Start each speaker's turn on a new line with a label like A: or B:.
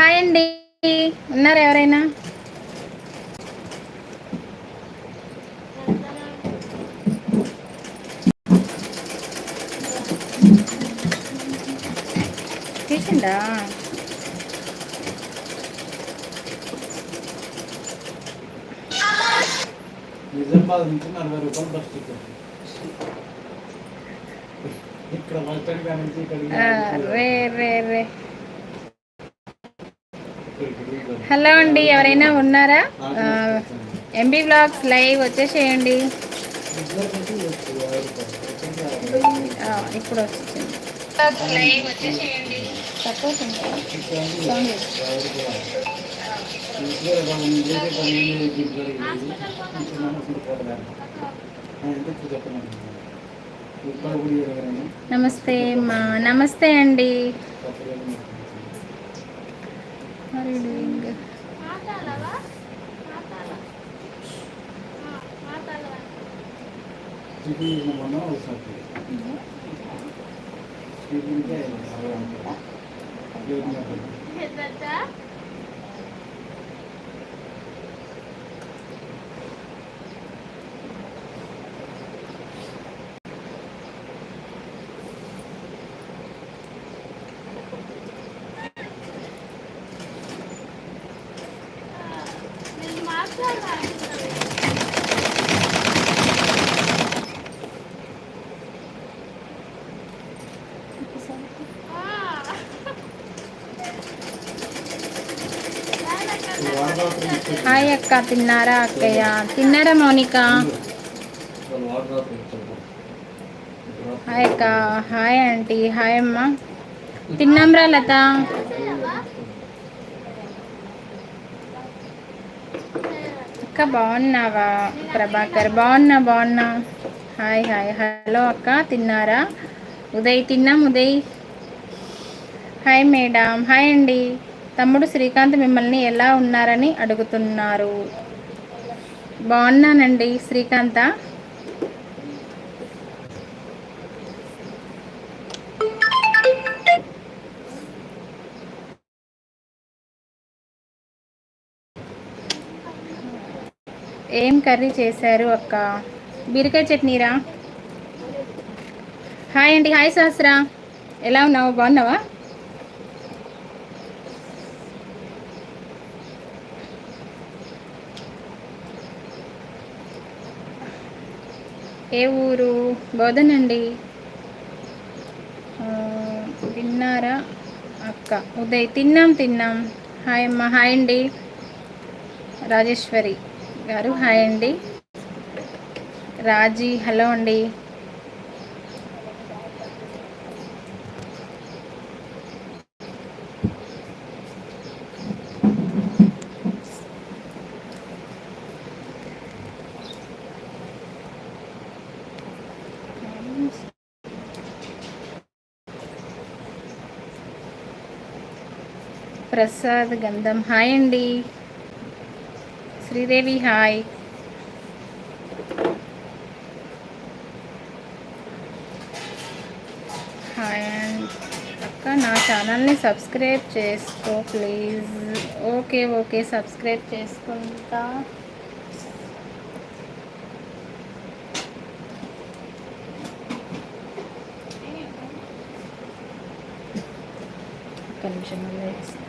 A: Hi అండి. ఉన్నారు ఎవరైనా? తీసిండా
B: నిజామాబాద్ నుంచి నలభై రూపాయలు బస్ టికెట్. ఇక్కడ బస్ స్టాండ్ కాడ నుంచి ఇక్కడికి
A: ఆ, రే రే రే. హలో అండి ఎవరైనా ఉన్నారా? ఎంబీ బ్లాగ్స్ లైవ్ వచ్చేసేయండి. ఇప్పుడు వచ్చింది తక్కువ నమస్తే మా నమస్తే అండి. How are you doing? Hi అక్క తిన్నారా అక్కయ్య? తిన్నారా మౌనిక? హాయ్ అక్క హాయ్ ఆంటీ హాయ్ అమ్మ. తిన్నాంరా లత. అక్క బాగున్నావా? ప్రభాకర్ బాగున్నా బాగున్నా. Hi hi. హలో అక్క తిన్నారా? ఉదయ్ తిన్నాం ఉదయ్. హాయ్ మేడం హాయ్ అండి. తమ్ముడు శ్రీకాంత్ మిమ్మల్ని ఎలా ఉన్నారని అడుగుతున్నారు. బాగున్నానండి. శ్రీకాంత? ఏం కర్రీ చేశారు అక్క? బీరకాయ చట్నీరా? హాయ్ అండి హాయ్ సహస్రా. ఎలా ఉన్నావు? బాగున్నావా? ఏ ఊరు? బోధనండి తిన్నారా? అక్క ఉదయ్ తిన్నాం తిన్నాం. హాయ్ అమ్మ హాయ్ అండి. రాజేశ్వరి. గారు హాయ్ అండి. రాజీ హలో అండి. ప్రసాద్ గంధం హాయ్ అండి. శ్రీదేవి హాయ్ హాయ్ అండ్ అక్క నా ఛానల్ని సబ్స్క్రైబ్ చేసుకో ప్లీజ్ ఓకే ఓకే సబ్స్క్రైబ్ చేసుకుంటా ఒక్క నిమిషం మళ్ళీ